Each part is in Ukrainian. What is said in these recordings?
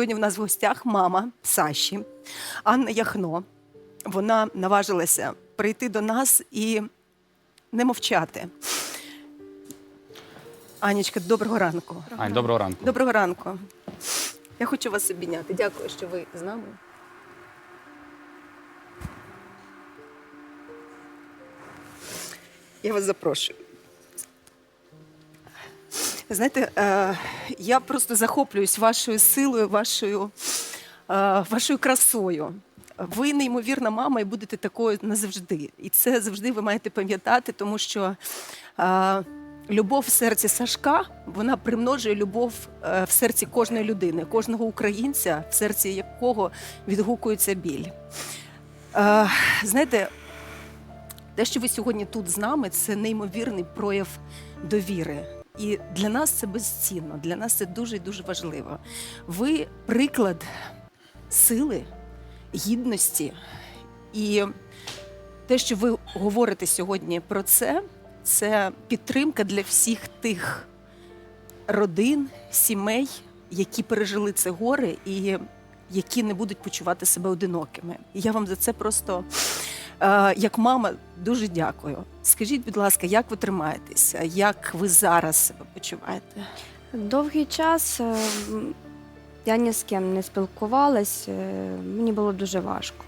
Сьогодні в нас в гостях мама Саші, Анна Яхно. Вона наважилася прийти до нас і не мовчати. Анічка, доброго ранку. Ань, доброго ранку. Доброго ранку. Я хочу вас обійняти. Дякую, що ви з нами. Я вас запрошую. Знаєте, е, я просто захоплююсь вашою силою, вашою, е, вашою красою. Ви неймовірна мама і будете такою назавжди. І це завжди ви маєте пам'ятати, тому що е, любов в серці Сашка вона примножує любов в серці кожної людини, кожного українця, в серці якого відгукується біль. Знаєте, те, що ви сьогодні тут з нами, це неймовірний прояв довіри. І для нас це безцінно, для нас це дуже і дуже важливо. Ви приклад сили, гідності. І те, що ви говорите сьогодні про це, це підтримка для всіх тих родин, сімей, які пережили це горе і які не будуть почувати себе одинокими. І я вам за це просто, як мама, дуже дякую. Скажіть, будь ласка, як ви тримаєтеся? Як ви зараз себе почуваєте? Довгий час е, я ні з ким не спілкувалась, е, мені було дуже важко.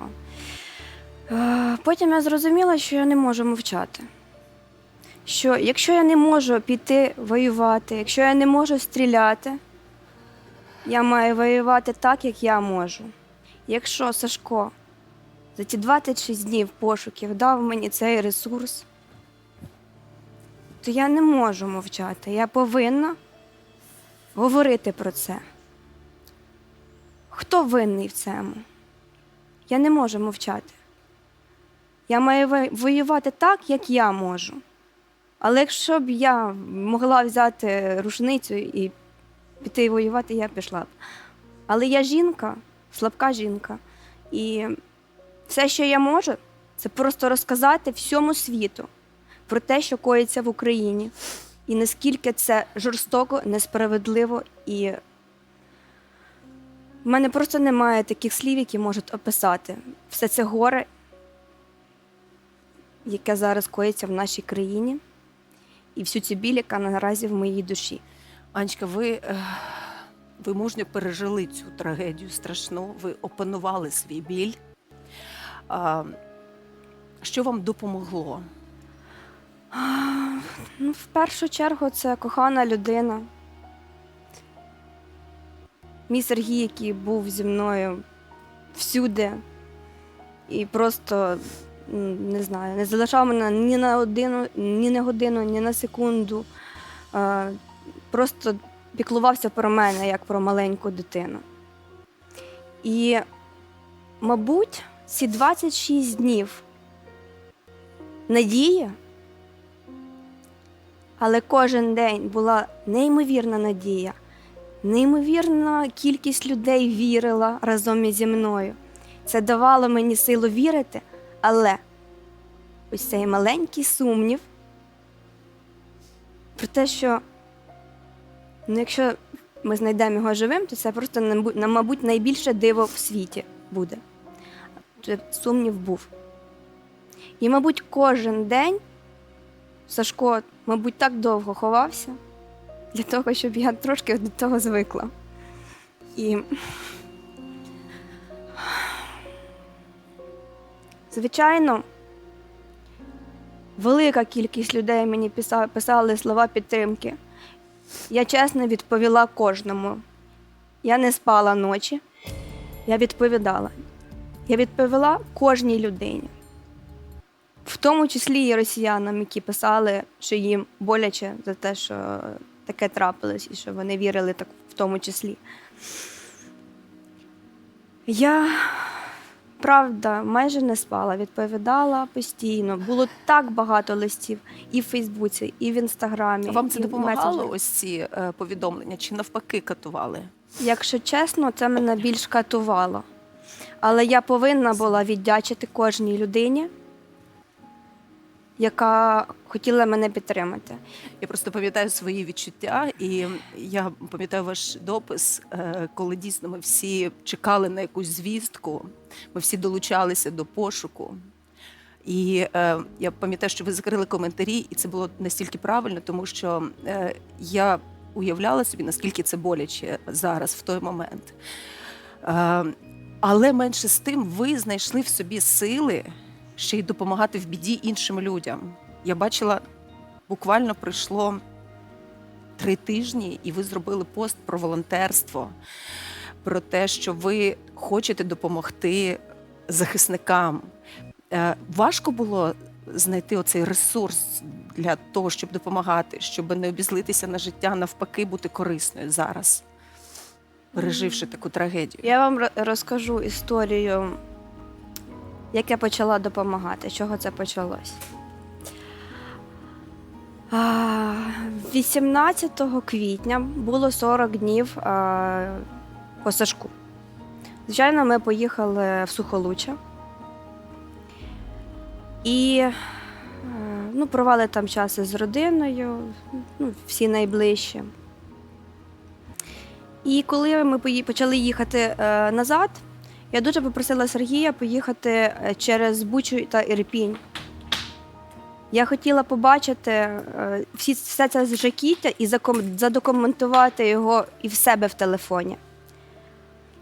Е, Потім я зрозуміла, що я не можу мовчати. Що якщо я не можу піти воювати, якщо я не можу стріляти, я маю воювати так, як я можу. Якщо Сашко за ті 26 днів пошуків дав мені цей ресурс, то я не можу мовчати. Я повинна говорити про це. Хто винний в цьому? Я не можу мовчати. Я маю воювати так, як я можу. Але якщо б я могла взяти рушницю і піти воювати, я пішла б. Але я жінка, слабка жінка. І все, що я можу, це просто розказати всьому світу про те, що коїться в Україні, і наскільки це жорстоко, несправедливо, і в мене просто немає таких слів, які можуть описати все це горе, яке зараз коїться в нашій країні, і всю цю біль, яка наразі в моїй душі. Анечка, ви, е, ви мужньо пережили цю трагедію страшну, ви опанували свій біль. Що вам допомогло? Ну, в першу чергу, це кохана людина. Мій Сергій, який був зі мною всюди, і просто не знаю, не залишав мене ні на годину, ні на годину, ні на секунду. Просто піклувався про мене як про маленьку дитину. І, мабуть, ці 26 днів надії. Але кожен день була неймовірна надія, неймовірна кількість людей вірила разом зі мною. Це давало мені силу вірити, але ось цей маленький сумнів про те, що ну, якщо ми знайдемо його живим, то це просто, мабуть, найбільше диво в світі буде. Сумнів був. І, мабуть, кожен день Сашко, мабуть, так довго ховався для того, щоб я трошки до того звикла. І звичайно, велика кількість людей мені писа- писали слова підтримки. Я чесно відповіла кожному. Я не спала ночі, я відповідала. Я відповіла кожній людині в тому числі і росіянам, які писали, що їм боляче за те, що таке трапилось, і що вони вірили так в тому числі. Я правда майже не спала, відповідала постійно. Було так багато листів і в Фейсбуці, і в інстаграмі. Вам це і допомагало ось ці е, повідомлення, чи навпаки катували? Якщо чесно, це мене більш катувало. Але я повинна була віддячити кожній людині, яка хотіла мене підтримати. Я просто пам'ятаю свої відчуття, і я пам'ятаю ваш допис, е, коли дійсно ми всі чекали на якусь звістку, ми всі долучалися до пошуку. І е, я пам'ятаю, що ви закрили коментарі, і це було настільки правильно, тому що е, я уявляла собі, наскільки це боляче зараз, в той момент. Е, але менше з тим, ви знайшли в собі сили ще й допомагати в біді іншим людям. Я бачила, буквально пройшло три тижні, і ви зробили пост про волонтерство, про те, що ви хочете допомогти захисникам. Е, Важко було знайти оцей ресурс для того, щоб допомагати, щоб не обізлитися на життя, навпаки, бути корисною зараз, переживши таку трагедію. Я вам розкажу історію, як я почала допомагати, з чого це почалось. 18 квітня було 40 днів по Сашку. Звичайно, ми поїхали в Сухолуччя і е, ну, провели там час із родиною, ну, всі найближчі. І коли ми почали їхати е, назад, я дуже попросила Сергія поїхати е, через Бучу та Ірпінь. Я хотіла побачити е, всі, все це жахіття і задокументувати його і в себе в телефоні.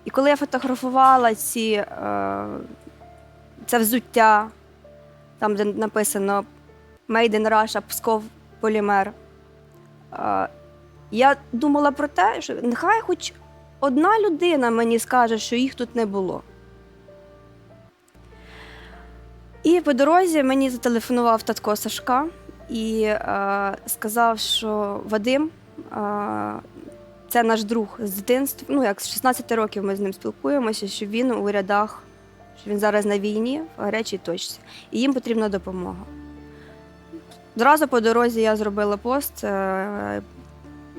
І коли я фотографувала ці, це взуття, там, де написано Made in Russia, Псков Полімер, я думала про те, що нехай хоч одна людина мені скаже, що їх тут не було. І по дорозі мені зателефонував татко Сашка і е, сказав, що Вадим, е, це наш друг з дитинства. Ну, як з 16 років ми з ним спілкуємося, що він у рядах, що він зараз на війні в гарячій точці, і їм потрібна допомога. Зразу по дорозі я зробила пост е,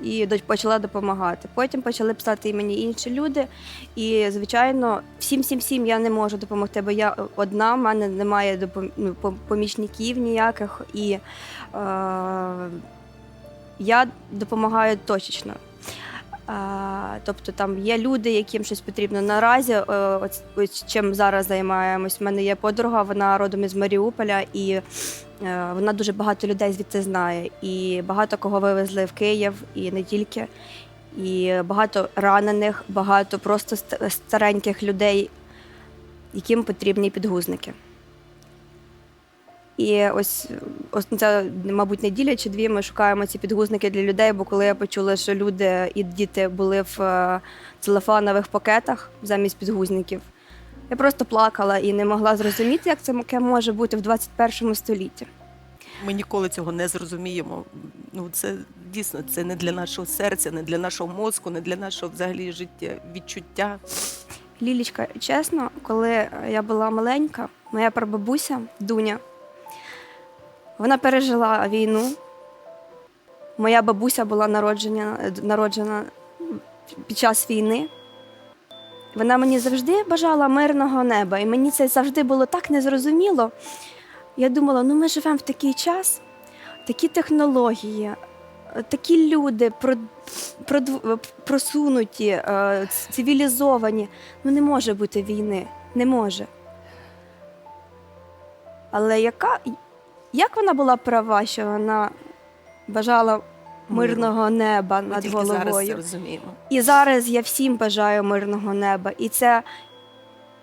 і почала допомагати. Потім почали писати і мені інші люди. І, звичайно, всім всім всім я не можу допомогти, бо я одна, в мене немає допом... ну, помічників ніяких, і е... я допомагаю точечно. А, тобто там є люди, яким щось потрібно наразі. е, Ось, ось чим зараз займаємось. У мене є подруга, вона родом із Маріуполя, і е, вона дуже багато людей звідти знає. І багато кого вивезли в Київ, і не тільки. І багато ранених, багато просто стареньких людей, яким потрібні підгузники. І ось, ось це, мабуть, неділя чи дві ми шукаємо ці підгузники для людей, бо коли я почула, що люди і діти були в е, целофанових пакетах замість підгузників, я просто плакала і не могла зрозуміти, як це таке може бути в 21 столітті. Ми ніколи цього не зрозуміємо. Ну, це дійсно це не для нашого серця, не для нашого мозку, не для нашого взагалі життя, відчуття. Лілічка, чесно, коли я була маленька, моя прабабуся Дуня, вона пережила війну. Моя бабуся була народжена, народжена під час війни. Вона мені завжди бажала мирного неба, і мені це завжди було так незрозуміло. Я думала, ну ми живемо в такий час, такі технології, такі люди просунуті, е, цивілізовані. Ну не може бути війни, не може. Але яка, як вона була права, що вона бажала мирного неба над тільки зараз це головою? розуміємо. І зараз я всім бажаю мирного неба. І це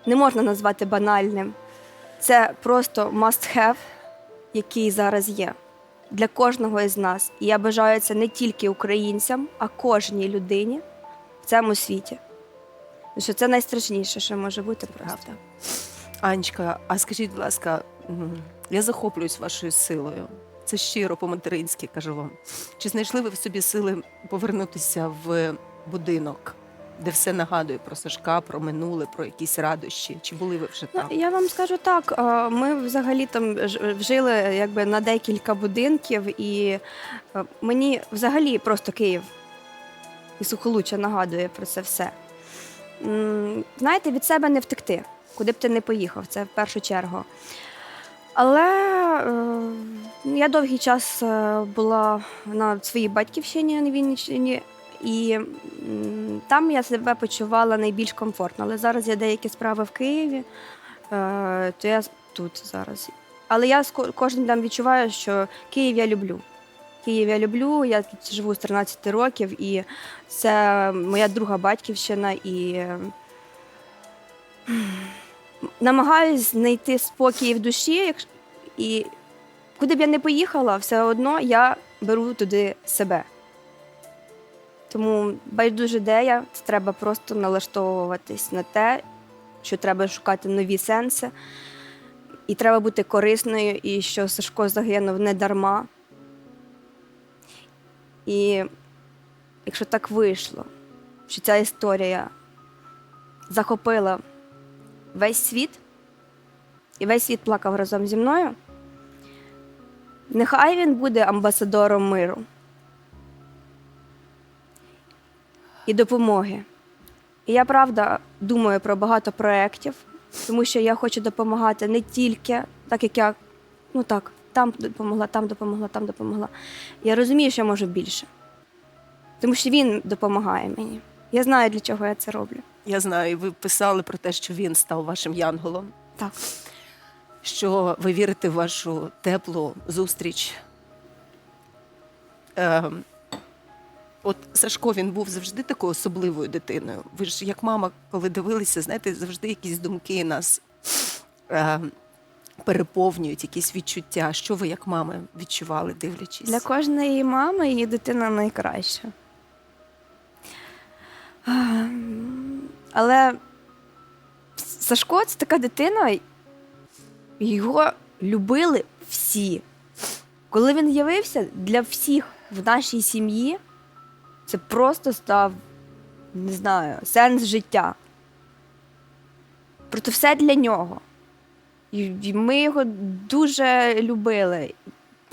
не можна назвати банальним. Це просто must have, який зараз є для кожного із нас. І я бажаю це не тільки українцям, а кожній людині в цьому світі. Тому що це найстрашніше, що може бути. Правда. Анечка, а скажіть, будь ласка, я захоплююсь вашою силою. Це щиро по-материнськи кажу вам. Чи знайшли ви в собі сили повернутися в будинок, де все нагадує про Сашка, про минуле, про якісь радощі? Чи були ви вже Ну, там? я вам скажу так. Ми взагалі там жили якби на декілька будинків, і мені взагалі просто Київ і Сухолуччя нагадує про це все. Знаєте, від себе не втекти, куди б ти не поїхав, це в першу чергу. Але е, я довгий час е, була на своїй батьківщині на Вінниччині, і там я себе почувала найбільш комфортно. Але зараз є деякі справи в Києві, е, то я тут зараз. Але я з ко- кожним днем відчуваю, що Київ я люблю. Київ я люблю, я тут живу з 13 років, і це моя друга батьківщина. І намагаюсь знайти спокій в душі, і куди б я не поїхала, все одно я беру туди себе. Тому байдуже де я, треба просто налаштовуватись на те, що треба шукати нові сенси, і треба бути корисною, і що Сашко загинув не дарма. І якщо так вийшло, що ця історія захопила весь світ, і весь світ плакав разом зі мною. Нехай він буде амбасадором миру і допомоги. І я правда думаю про багато проєктів, тому що я хочу допомагати не тільки так, як я ну так, там допомогла, там допомогла, там допомогла. Я розумію, що я можу більше. Тому що він допомагає мені. Я знаю, для чого я це роблю. Я знаю, ви писали про те, що він став вашим янголом, Так. що ви вірите в вашу теплу зустріч. Ем, от Сашко він був завжди такою особливою дитиною. Ви ж, як мама, коли дивилися, знаєте, завжди якісь думки нас ем, переповнюють, якісь відчуття. Що ви, як мами, відчували, дивлячись? Для кожної мами її дитина найкраща. Ем, Але Сашко це така дитина, його любили всі. Коли він з'явився для всіх в нашій сім'ї, це просто став, не знаю, сенс життя. Просто все для нього. І ми його дуже любили.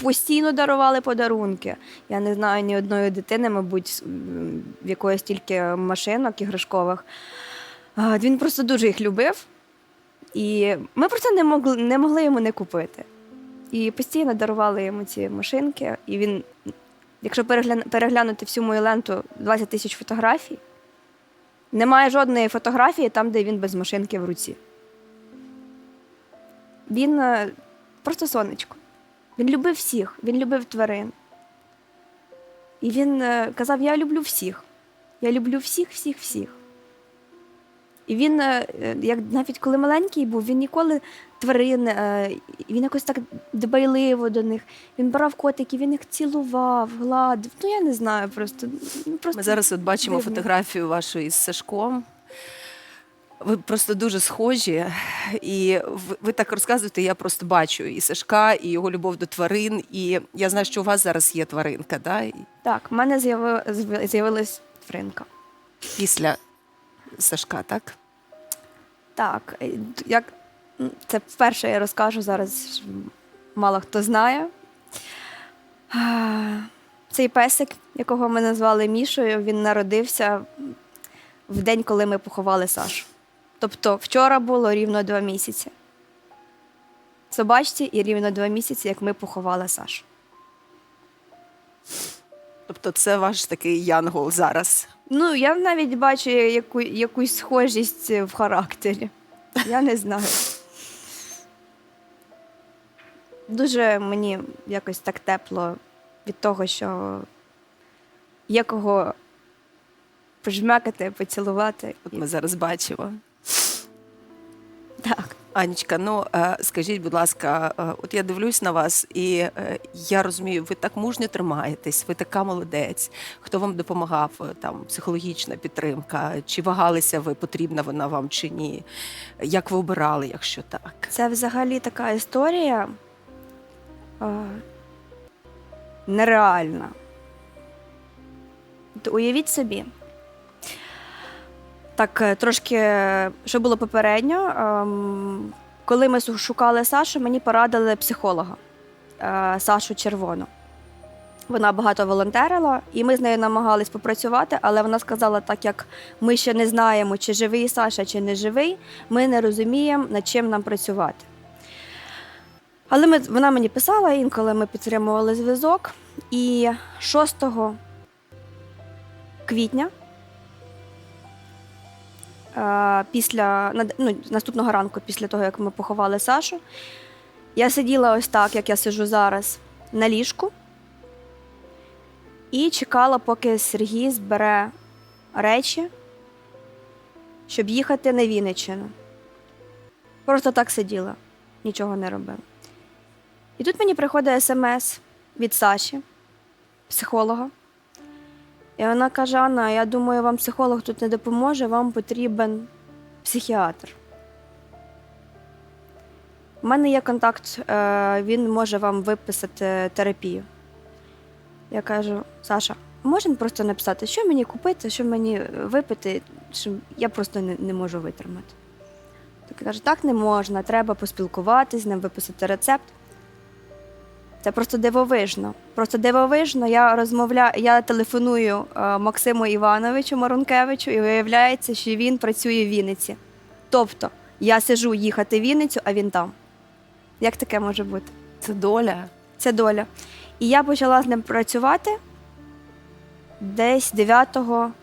Постійно дарували подарунки. Я не знаю ні одної дитини, мабуть, в якої стільки машинок іграшкових. Він просто дуже їх любив. І ми просто не могли, не могли йому не купити. І постійно дарували йому ці машинки. І він, якщо перегля- переглянути всю мою ленту 20 тисяч фотографій, немає жодної фотографії там, де він без машинки в руці. Він е, просто сонечко. Він любив всіх, він любив тварин. І він е, казав: Я люблю всіх. Я люблю всіх, всіх, всіх. І він, е, е, як навіть коли маленький був, він ніколи тварин, він якось так дбайливо до них. Він брав котиків, він їх цілував, гладив. Ну я не знаю просто. ну, просто Ми зараз от бачимо дивно. фотографію вашу із Сашком. Ви просто дуже схожі, і ви, так розказуєте, я просто бачу і Сашка, і його любов до тварин. І я знаю, що у вас зараз є тваринка, да? Так, в мене з'яви- з'яви- з'явилась тваринка. після Сашка, так? Так, як це вперше я розкажу зараз, мало хто знає. Цей песик, якого ми назвали Мішою, він народився в день, коли ми поховали Сашу. Тобто вчора було рівно два місяці. Собачці і рівно два місяці, як ми поховали Сашу. Тобто, це ваш такий янгол зараз. Ну, я навіть бачу яку, якусь схожість в характері. Я не знаю. Дуже мені якось так тепло від того, що є кого пожмякати, поцілувати. От ми зараз бачимо. Так. Анічка, ну е, скажіть, будь ласка, е, от я дивлюсь на вас, і е, я розумію, ви так мужньо тримаєтесь, ви така молодець. Хто вам допомагав? Там психологічна підтримка? Чи вагалися ви, потрібна вона вам чи ні? Як ви обирали, якщо так? Це взагалі така історія нереальна. Уявіть собі. Так, е, трошки, е, що було попередньо, ем, коли ми шукали Сашу, мені порадили психолога е, Сашу Червону. Вона багато волонтерила, і ми з нею намагались попрацювати, але вона сказала, так як ми ще не знаємо, чи живий Саша, чи не живий, ми не розуміємо, над чим нам працювати. Але ми, вона мені писала, інколи ми підтримували зв'язок. І 6 квітня, е, після, ну, наступного ранку, після того, як ми поховали Сашу, я сиділа ось так, як я сиджу зараз, на ліжку і чекала, поки Сергій збере речі, щоб їхати на Вінниччину. Просто так сиділа, нічого не робила. І тут мені приходить смс від Саші, психолога. І вона каже: Анна, я думаю, вам психолог тут не допоможе, вам потрібен психіатр. У мене є контакт, е, він може вам виписати терапію. Я кажу: Саша, можна просто написати, що мені купити, що мені випити, що я просто не, можу витримати. Так каже, так не можна, треба поспілкуватись, ним виписати рецепт. Це просто дивовижно. Просто дивовижно. Я розмовляю, я телефоную е, Максиму Івановичу Марункевичу, і виявляється, що він працює в Вінниці. Тобто я сижу їхати в Вінницю, а він там. Як таке може бути? Це доля. Це доля. І я почала з ним працювати десь 9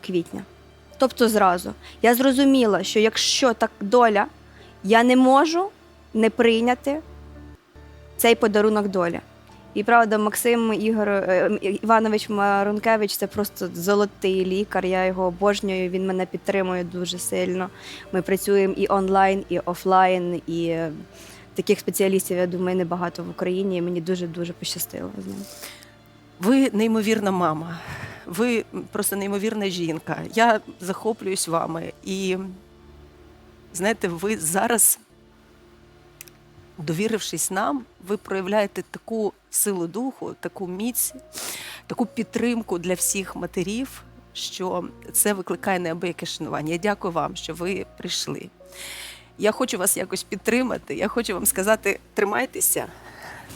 квітня. Тобто зразу. Я зрозуміла, що якщо так доля, я не можу не прийняти цей подарунок долі. І правда, Максим Ігор е, Іванович Марункевич це просто золотий лікар. Я його обожнюю. Він мене підтримує дуже сильно. Ми працюємо і онлайн, і офлайн, і е, таких спеціалістів, я думаю, небагато в Україні. І мені дуже дуже пощастило з ним. Ви неймовірна мама. Ви просто неймовірна жінка. Я захоплююсь вами. І знаєте, ви зараз, довірившись нам, ви проявляєте таку силу духу, таку міць, таку підтримку для всіх матерів, що це викликає неабияке шанування. Я дякую вам, що ви прийшли. Я хочу вас якось підтримати. Я хочу вам сказати: тримайтеся.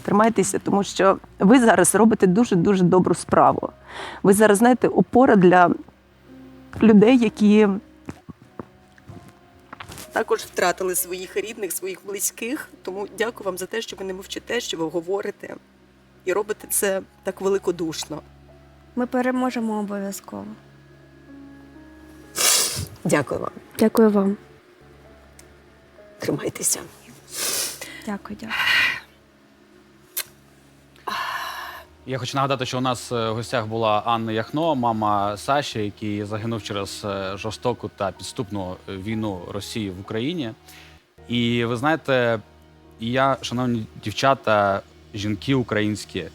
Тримайтеся, тому що ви зараз робите дуже дуже добру справу. Ви зараз знаєте опора для людей, які також втратили своїх рідних, своїх близьких. Тому дякую вам за те, що ви не мовчите, що ви говорите і робите це так великодушно. Ми переможемо обов'язково. Дякую вам. Дякую вам. Тримайтеся. Дякую, дякую. Я хочу нагадати, що у нас е, в гостях була Анна Яхно, мама Саші, який загинув через е, жорстоку та підступну е, війну Росії в Україні. І ви знаєте, я, шановні дівчата, жінки українські,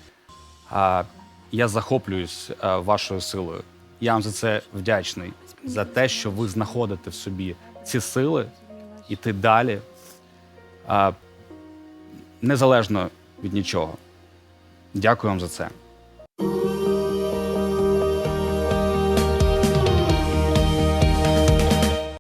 я захоплююсь вашою силою. Я вам за це вдячний, за те, що ви знаходите в собі ці сили іти далі, незалежно від нічого. Дякую вам за це.